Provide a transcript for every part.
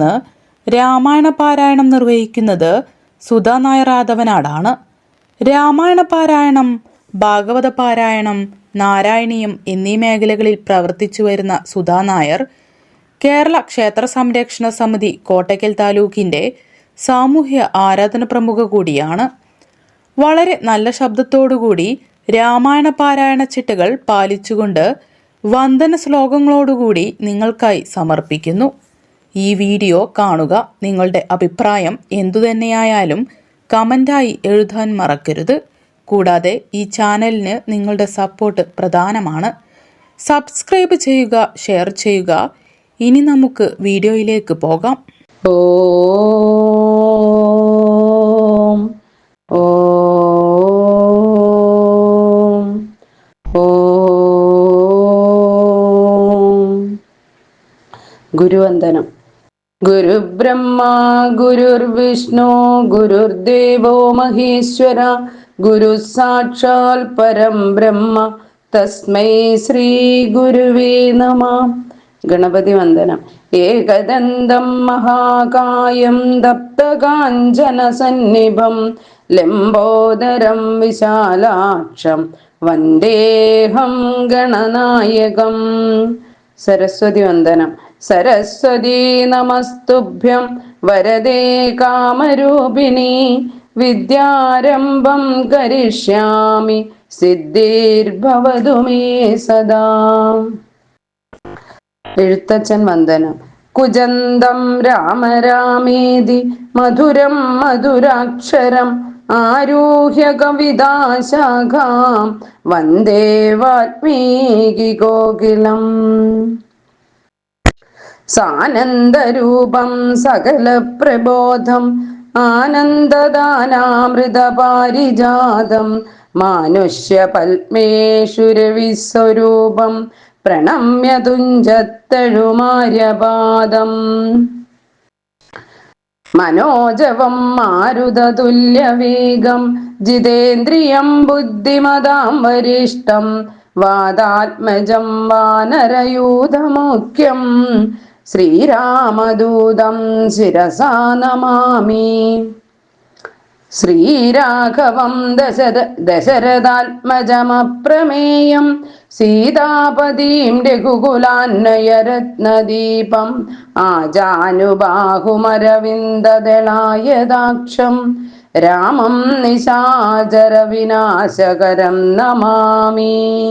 ഇന്ന് രാമായണ പാരായണം നിർവഹിക്കുന്നത് സുധാ നായർ രാമായണ പാരായണം ഭാഗവത പാരായണം നാരായണീയം എന്നീ മേഖലകളിൽ പ്രവർത്തിച്ചു വരുന്ന സുധാ നായർ കേരള ക്ഷേത്ര സംരക്ഷണ സമിതി കോട്ടയ്ക്കൽ താലൂക്കിന്റെ സാമൂഹ്യ ആരാധന പ്രമുഖ കൂടിയാണ്. വളരെ നല്ല ശബ്ദത്തോടുകൂടി രാമായണ പാരായണ ചിട്ടകൾ പാലിച്ചുകൊണ്ട് വന്ദന ശ്ലോകങ്ങളോടുകൂടി നിങ്ങൾക്കായി സമർപ്പിക്കുന്നു. ഈ വീഡിയോ കാണുക. നിങ്ങളുടെ അഭിപ്രായം എന്തുതന്നെയായാലും കമന്റായി എഴുതാൻ മറക്കരുത്. കൂടാതെ ഈ ചാനലിന് നിങ്ങളുടെ സപ്പോർട്ട് പ്രധാനമാണ്. സബ്സ്ക്രൈബ് ചെയ്യുക ഷെയർ ചെയ്യുക. ഇനി നമുക്ക് വീഡിയോയിലേക്ക് പോകാം. ഓ. ഗുരുവന്ദനം. ഗുരുബ്രഹ്മ ഗുരുർവിഷ്ണു ഗുരുദേവോ മഹേശ്വര ഗുരു സാക്ഷാൽ പരം ബ്രഹ്മ തസ്മൈ ശ്രീ ഗുരുവേ നമ. ഗണപതി വന്ദനം. ഏകദന്തം മഹാകായം ദപ്തകാഞ്ചന സന്നിഭം ലംബോദരം വിശാലാക്ഷം വന്ദേഹം ഗണനായകം. സരസ്വതി നമസ്തുഭ്യം വരദേ കാമരൂപിണി വിദ്യാരംഭം കരിഷ്യാമി സിദ്ധിർഭവതു മേ സദാ. എഴുത്തച്ഛൻ വന്ദനം. കുജന്തം രാമ രാമേതി മധുരം മധുരാക്ഷരം ആരൂഹ്യ കവിതാശാഖാം വന്ദേ വാൽമീകി കോകിലം സാനന്ദരൂപം സകല പ്രബോധം ആനന്ദദാനാമൃതപാരിജാതം മാനുഷ്യ പത്മേഷുരവിസ്വരൂപം പ്രണമ്യ തുഞ്ചത്തഴുമാര്യപാദം മനോജവം മാരുതതുല്യവേഗം ജിതേന്ദ്രിയം ബുദ്ധിമതാം വരിഷ്ടം വാദാത്മജം വാനരയൂഥമുഖ്യം ശ്രീരാമദൂതം ശിരസാ നമാമി. ശ്രീരാഘവം ദശര ദശരഥാത്മജമപ്രമേയം. സീതാപതിം രഘുകുലാന്നയരത്നദീപം. ആജാനുബാഹുമരവിന്ദദളായദാക്ഷം. രാമം നിശാചരവിനാശകരം നമാമി.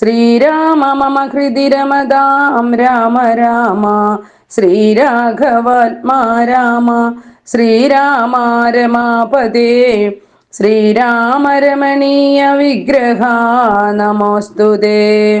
ശ്രീരാമ മമ ഹൃതി രമതാം രാമ രാമ. ശ്രീരാഘവാത്മാ രാമ ശ്രീരാമ രമാപദേ ശ്രീരാമ രമണീയ വിഗ്രഹ. നമോസ്തുതേ.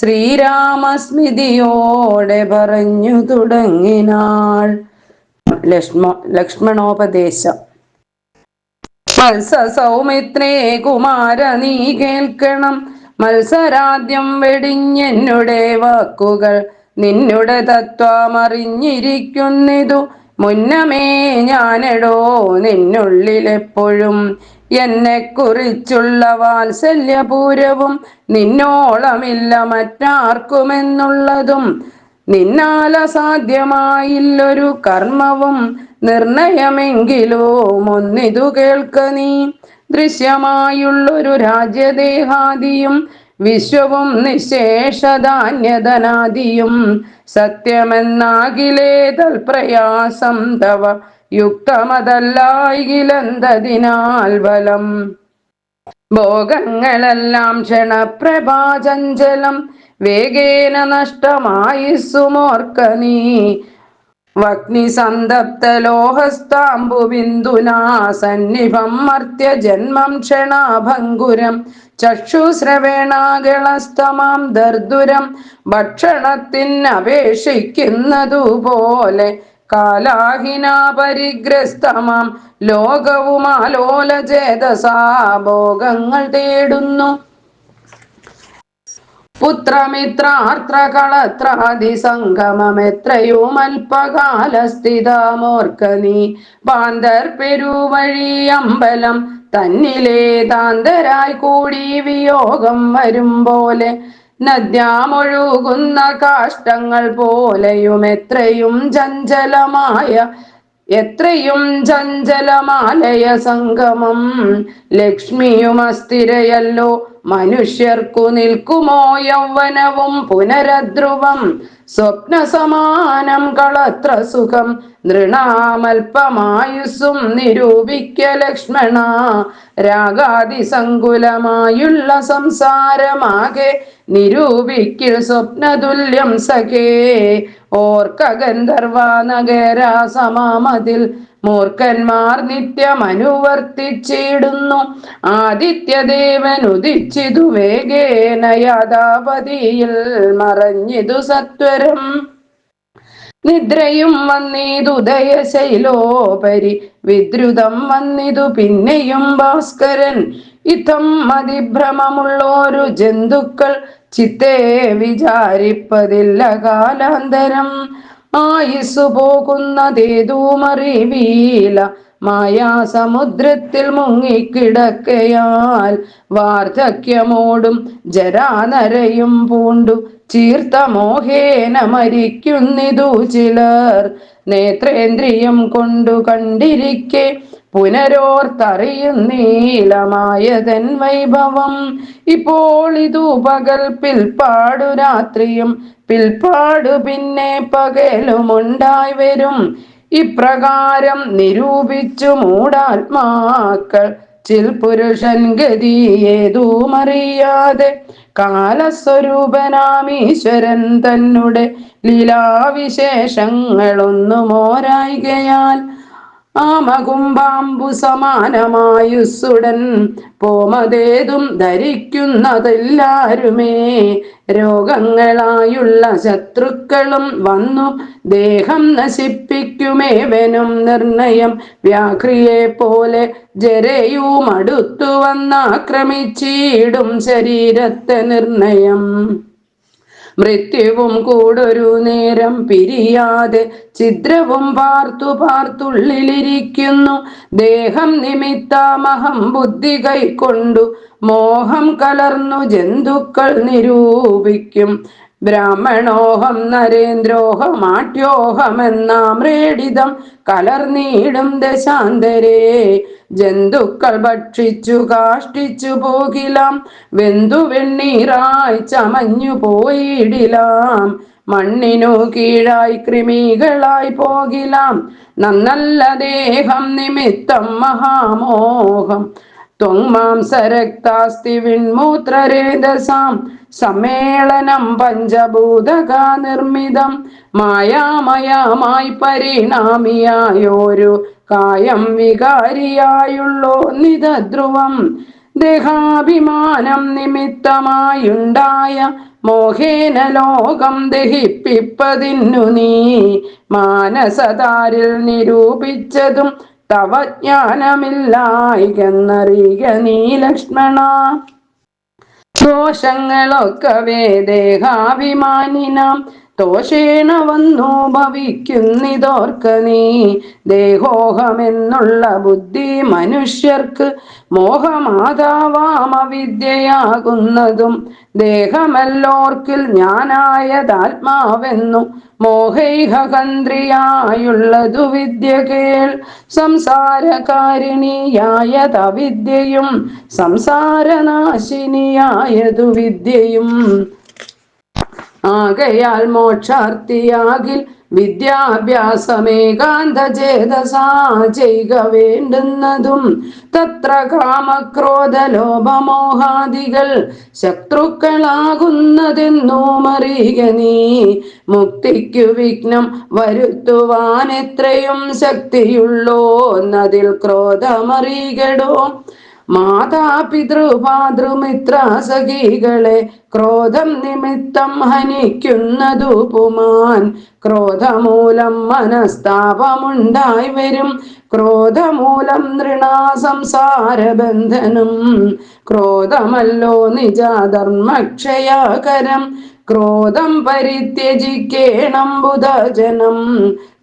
ശ്രീരാമസ്മൃതിയോടെ പറഞ്ഞു തുടങ്ങിനാൾ. ലക്ഷ്മ ലക്ഷ്മണോപദേശം. മത്സ സൗമിത്രേ കുമാര നീ കേൾക്കണം. മത്സരാദ്യം വെടിഞ്ഞെന്നുടെ വാക്കുകൾ നിന്നുടെ തത്വമറിഞ്ഞിരിക്കുന്നിതു മുന്നമേ ഞാനെടോ നിന്നുള്ളിലെപ്പോഴും എന്നെ കുറിച്ചുള്ള വാത്സല്യപൂരവും നിന്നോളമില്ല മറ്റാർക്കുമെന്നുള്ളതും നിന്നാൽ അസാധ്യമായില്ലൊരു കർമ്മവും നിർണയമെങ്കിലും ഒന്നിതു കേൾക്ക നീ. ദൃശ്യമായുള്ളൊരു രാജ്യദേഹാദിയും വിശ്വവും നിശേഷധാന്യധനാദിയും സത്യമെന്നാകിലേ തൽപ്രയാസം തവ യുക്തമതല്ലായികിലെന്തതിനാൽ ബലം ഭോഗങ്ങളെല്ലാം ക്ഷണപ്രഭാചഞ്ചലം വേഗേന നഷ്ടമായി സുമോർക്ക നീ. ലോഹസ്താംബു ബിന്ദുനാ സന്നിഭം മർത്യ ജന്മം ക്ഷണാഭങ്കുരം ചക്ഷുശ്രവേണാകളസ്തമാം ദർദുരം ഭക്ഷണത്തിനപേക്ഷിക്കുന്നതുപോലെ കാലാഹിന പരിഗ്രസ്തമാം ലോകവുമാലോല ചേതസാഭോഗങ്ങൾ തേടുന്നു. പുത്രമിത്രാർത്രകളത്രാദി അല്പകാലസ്ഥിതമോർക്കനി പാന്തർ പെരുവഴി അമ്പലം തന്നിലെ താന്തരായി കൂടി വിയോഗം വരും പോലെ നദ്യാമൊഴുകുന്ന കാഷ്ടങ്ങൾ പോലെയും എത്രയും ചഞ്ചലമായ എത്രയും ചഞ്ചലമാലയ സംഗമം. ലക്ഷ്മിയും അസ്ഥിരയല്ലോ മനുഷ്യർക്കു നിൽക്കുമോ യൗവനവും പുനരധ്രുവം സ്വപ്ന സമാനം കളത്ര സുഖം നൃണാമൽപമായുസും നിരൂപിക്ക ലക്ഷ്മണ. രാഗാതിസങ്കുലമായുള്ള സംസാരമാകെ നിരൂപിക്കിൽ സ്വപ്നതുല്യം സഖേ. ഓർക്ക ഗന്ധർവ നഗര സമാമതിൽ മൂർഖന്മാർ നിത്യം അനുവർത്തിച്ചിടുന്നു ആദിത്യദേവൻ ഉദിച്ചിതു വേഗേന യാഥാപതിയിൽ മറഞ്ഞിതു സത്വരം. നിദ്രയും വന്നിതുദയ ശൈലോപരി വിദ്രുതം വന്നിതു പിന്നെയും ഭാസ്കരൻ. ഇതം മതിഭ്രമമുള്ളോരു ജന്തുക്കൾ ചിത്തേ വിചാരിപ്പതില്ല കാലാന്തരം. ആയുസ് പോകുന്നതേതുമറിവീല മായാസമുദ്രത്തിൽ മുങ്ങിക്കിടക്കയാൽ വാർദ്ധക്യമോടും ജരാനരയും പൂണ്ടു. ചീർത്ത മോഹേന മരിക്കുന്നിതു ചിലർ. നേത്രേന്ദ്രിയം കൊണ്ടു കണ്ടിരിക്കെ പുനരോർത്തറിയുന്നീലമായതൻ വൈഭവം. ഇപ്പോൾ ഇതു പകൽ പിൽപ്പാടു രാത്രിയും പിൽപ്പാടു പിന്നെ പകലുമുണ്ടായി വരും. ഇപ്രകാരം നിരൂപിച്ചു മൂടാത്മാക്കൾ ചിൽ പുരുഷൻ ഗതി ഏതുമറിയാതെ കാലസ്വരൂപനാമീശ്വരൻ തന്നെ ലീലാവിശേഷങ്ങളൊന്നുമോരായികയാൽ ആമകുംഭാംബു സമാനമായുസ്സുടൻ പോമതേതും ധരിക്കുന്നതെല്ലാരുമേ. രോഗങ്ങളായുള്ള ശത്രുക്കളും വന്നു. ദേഹം നശിപ്പിക്കുമേവനും നിർണയം. വ്യാഘ്രിയെ പോലെ ജരയുമടുത്തു വന്നാക്രമിച്ചിടും ശരീരത്തെ നിർണയം. മൃത്യുവും കൂടൊരു നേരം പിരിയാതെ ചിത്രവും പാർത്തു പാർത്തുള്ളിലിരിക്കുന്നു. ദേഹം നിമിത്തമഹം ബുദ്ധി കൈക്കൊണ്ടു. മോഹം കലർന്നു ജന്തുക്കൾ നിരൂപിക്കും. ബ്രാഹ്മണോഹം നരേന്ദ്രോഹം ആട്യോഹമെന്നാമ്രേഡിതം കലർന്നീടും ദശാന്തരേ. ജന്തുക്കൾ ഭക്ഷിച്ചു കാഷ്ടിച്ചു പോകിലാം. വെന്തു വെണ്ണീറായി ചമഞ്ഞു പോയിടിലാം. മണ്ണിനു കീഴായി കൃമികളായി പോകിലാം. നന്നല്ല ദേഹം നിമിത്തം മഹാമോഹം. ത്വങ്മാംസരക്താസ്തി വിൺമൂത്രരേതസാം സമ്മേളനം പഞ്ചഭൂതകാ നിർമ്മിതം മായാമയമായി പരിണാമിയായോരു കായം വികാരിയായുള്ളോ നിതധ്രുവം. ദേഹാഭിമാനം നിമിത്തമായുണ്ടായ മോഹേന ലോകം ദഹിപ്പിപ്പതിന്നു നീ. മാനസതാരിൽ നിരൂപിച്ചതും തവ ജ്ഞാനമില്ലായികെന്നറിയുക നീ ലക്ഷ്മണ. ദോഷങ്ങളൊക്കവേ ദേഹാഭിമാനിനാം ദോഷേണ വന്നു ഭവിക്കുന്നിതോർക്ക നീ. ദേഹോഹമെന്നുള്ള ബുദ്ധി മനുഷ്യർക്ക് മോഹമാതാവാമ വിദ്യയാകുന്നതും ദേഹമല്ലോർക്കിൽ ഞാനായതാത്മാവെന്നു മോഹൈഹകന്ദ്രിയായുള്ളതു വിദ്യ കേൾ. സംസാരകാരിണിയായത വിദ്യയും സംസാരനാശിനിയായതു വിദ്യയും ആകയാൽ മോക്ഷാർത്ഥിയാകിൽ വിദ്യാഭ്യാസമേകാന്ത ചേതസാ ചെയ്യുക വേണ്ടുന്നതും തത്ര കാമക്രോധ ലോപമോഹാദികൾ ശത്രുക്കളാകുന്നതെന്നോ അറിയുക നീ. മുക്തിക്കു വിഘ്നം വരുത്തുവാൻ എത്രയും ശക്തിയുള്ളോ എന്നതിൽ ക്രോധമറികടോ മാതാപിതൃപാതൃമിത്ര സഖികളെ ക്രോധം നിമിത്തം ഹനിക്കുന്നതു പുമാൻ ക്രോധമൂലം മനസ്താപമുണ്ടായി വരും ക്രോധമൂലം നൃണാ സംസാര ബന്ധനം ക്രോധമല്ലോ നിജധർമ്മക്ഷയാകരം. ക്രോധം പരിത്യജിക്കേണം ബുധജനം.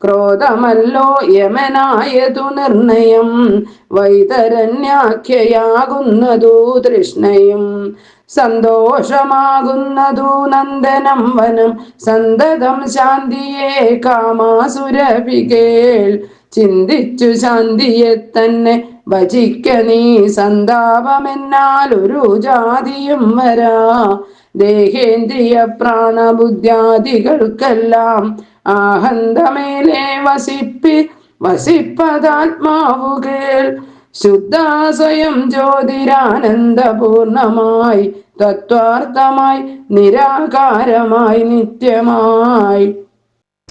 ക്രോധമല്ലോ യമനായതു നിർണയം. വൈതരണ്യാഖ്യയാകുന്നതു തൃഷ്ണയും. സന്തോഷമാകുന്നതു നന്ദനം വനം. സന്തതം ശാന്തിയെ കാമാസുരപികേൾ ചിന്തിച്ചു ശാന്തിയെ തന്നെ ഭജിക്ക നീ. സന്താപമെന്നാൽ ഒരു ജാതിയും വരാ. ദേഹേന്ദ്രിയ പ്രാണബുദ്ധ്യാദികൾക്കെല്ലാം ആഹന്തമേലെ വസിപ്പി വസിപ്പതാത്മാവുകേൾ. ശുദ്ധ സ്വയം ജ്യോതിരാനന്ദപൂർണമായി തത്വാർത്ഥമായി നിരാകാരമായി നിത്യമായി.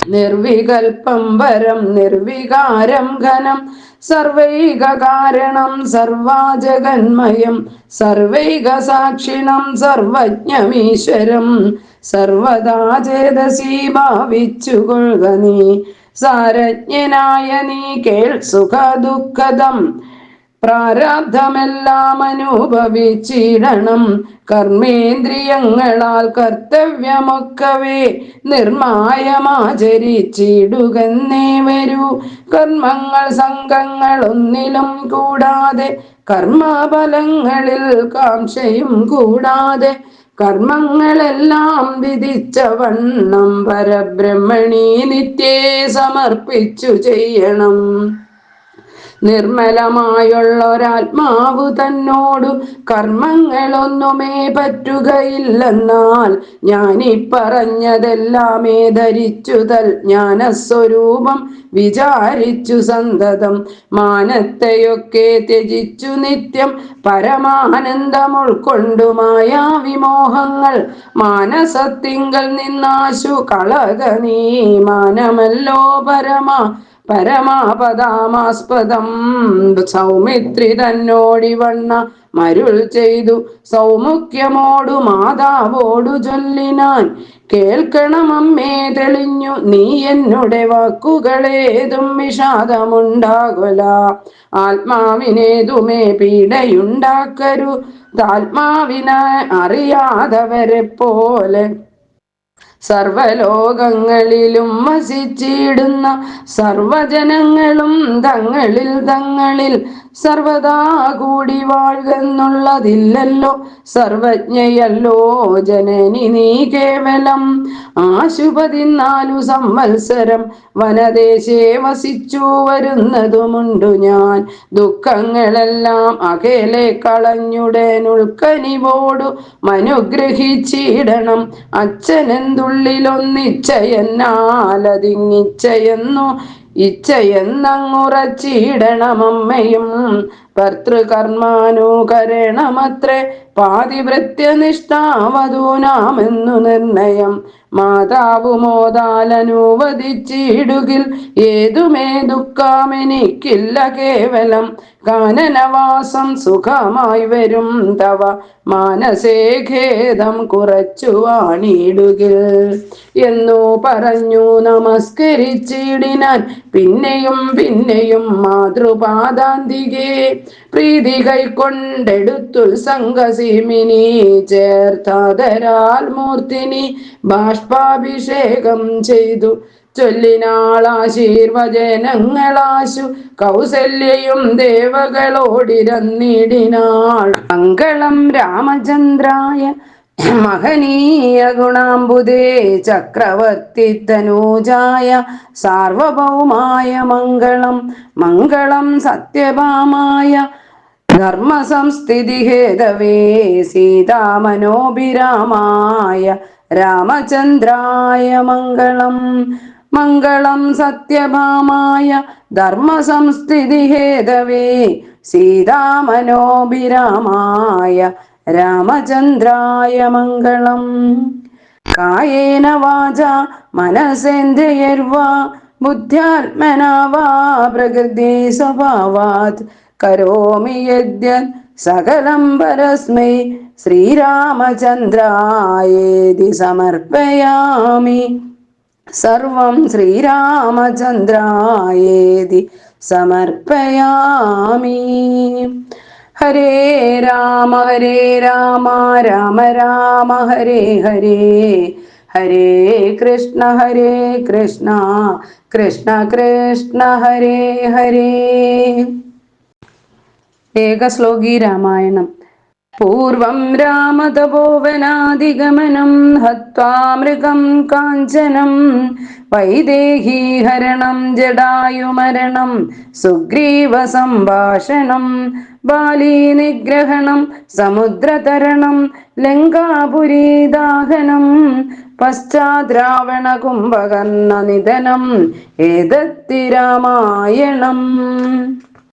നിർവികൽപ്പം വരം നിർവികാരം ഘനം. സർവൈക കാരണം സർവാജഗന്മയം. സർവൈക സാക്ഷിണം സർവജ്ഞമീശ്വരം. സർവദാ ചേതസി ഭാവിച്ചുകൊള്ളുക നീ. സാരജ്ഞനായ നീ കേൾ സുഖ ദുഃഖദം പ്രാരാബ്ധമെല്ലാം അനുഭവിച്ചിടണം. കർമ്മേന്ദ്രിയങ്ങളാൽ കർത്തവ്യമൊക്കവേ നിർമായമാചരിച്ചിടുകന്നേ വരൂ. കർമ്മങ്ങൾ സംഘങ്ങൾ ഒന്നിലും കൂടാതെ കർമ്മഫലങ്ങളിൽ കാംക്ഷയും കൂടാതെ കർമ്മങ്ങളെല്ലാം വിധിച്ച വണ്ണം പരബ്രഹ്മണി നിത്യേ സമർപ്പിച്ചു ചെയ്യണം. നിർമ്മലമായുള്ളൊരാത്മാവു തന്നോടു കർമ്മങ്ങളൊന്നുമേ പറ്റുകയില്ലെന്നാൽ ഞാനീ പറഞ്ഞതെല്ലാമേ ധരിച്ചുതൽ ജ്ഞാനസ്വരൂപം വിചാരിച്ചു സന്തതം. മാനത്തെയൊക്കെ ത്യജിച്ചു നിത്യം പരമാനന്ദം ഉൾക്കൊണ്ടു മായാവിമോഹങ്ങൾ. മാനസത്തിങ്കൽ നിന്നാശു കളക നീ മാനമല്ലോ പരമാ പരമാപദാമാസ്പദം. സൗമിത്രി തന്നോടിവണ്ണ മരുൾ ചെയ്തു. സൗമുഖ്യമോടു മാതാവോടു ചൊല്ലിനാൻ. കേൾക്കണം അമ്മേ തെളിഞ്ഞു. നീ എന്നുടെ വാക്കുകളേതും വിഷാദമുണ്ടാകുല. ആത്മാവിനേതുമേ പീഡയുണ്ടാക്കരു. ആത്മാവിനെ അറിയാതവരെ പോലെ സർവലോകങ്ങളിലും വസിച്ചിടുന്ന സർവജനങ്ങളും തങ്ങളിൽ തങ്ങളിൽ സർവദാ കൂടി വാഴുന്നുള്ളതില്ലല്ലോ സർവജ്ഞയല്ലോ ജനനി നീ കേവലം ആശുപതിനാലു സംവത്സരം വനദേശേ വസിച്ചു വരുന്നതുമുണ്ടു ഞാൻ. ദുഃഖങ്ങളെല്ലാം അകലെ കളഞ്ഞുടനുൾക്കനിവോടു മനുഗ്രഹിച്ചിടണം. അച്ഛനെന്തുള്ളിലൊന്നിച്ചയെന്നാലതിങ്ങിച്ചയെന്നു ഇച്ഛയെന്നങ്ങുറച്ചിടണമമ്മയും ഭർത്തൃകർമാനുകരണമത്രേ. പാതിവൃത്യനിഷ്ഠാവധൂനാമെന്നു നിർണയം മാതാവു മോതാലനുവദിച്ചിടുകിൽ ഏതുമേ ദുഃഖമെനിക്കില്ല കേവലം. കാനനവാസം സുഖമായി വരും തവ. മാനസേ ഖേദം കുറച്ചു വാണിടുകിൽ എന്നു പറഞ്ഞു നമസ്കരിച്ചിടിനാൻ. പിന്നെയും പിന്നെയും മാതൃപാദാന്തികെ. പ്രീതി കൈക്കൊണ്ടെടുത്തുത്സംഗസിമിനി ചേർത്താതരാൽ മൂർത്തിനി. ബാഷ്പാഭിഷേകം ചെയ്തു. ചൊല്ലിനാളാശീർവചനങ്ങളാശു കൗസല്യയും ദേവകളോടിരന്നിടിനാൾ. മംഗളം രാമചന്ദ്രായ മഹനീയ ഗുണാംബുദേ. ചക്രവർത്തി തനൂജായ സാർവഭൗമായ മംഗളം. മംഗളം സത്യഭാമായ. ധർമ്മസംസ്ഥിതി ഹേതവേ സീതാമനോഭിരാമായ. രാമചന്ദ്രായ മംഗളം. മംഗളം സത്യഭാമായ ധർമ്മസംസ്ഥിതി ഹേതവേ സീതാമനോഭിരാമായ രാമചന്ദ്രായ മംഗളം. കായേന വാച മനസേന്ദ്രിയർവാ. ബുദ്ധ്യാത്മനാ വാ പ്രകൃതി സ്വഭാവാത്. കരോമി യദ്യത് സകലം പരസ്മൈ ശ്രീരാമചന്ദ്രായേതി സമർപ്പയാമി. സർവം ശ്രീരാമചന്ദ്രായേതി സമർപ്പയാമി. ഹരേ രാമ ഹരേ രാമ രാമ രാമ ഹരേ ഹരേ. ഹരേ കൃഷ്ണ ഹരേ കൃഷ്ണ. കൃഷ്ണ കൃഷ്ണ ഹരേ ഹരേ. ഏകശ്ലോകി രാമായണം. പൂർവം രാമതപോവനാദിഗമനം ഹത്വാ മൃഗം കാഞ്ചനം വൈദേഹീഹരണം ജടായുമരണം സുഗ്രീവ സംഭാഷണം ബാലീനിഗ്രഹണം സമുദ്രതരണം ലങ്കാപുരീദാഹനം പശ്ചാദ്രാവണ കുംഭകർണ നിധനം ഏതത്തി രാമായണം.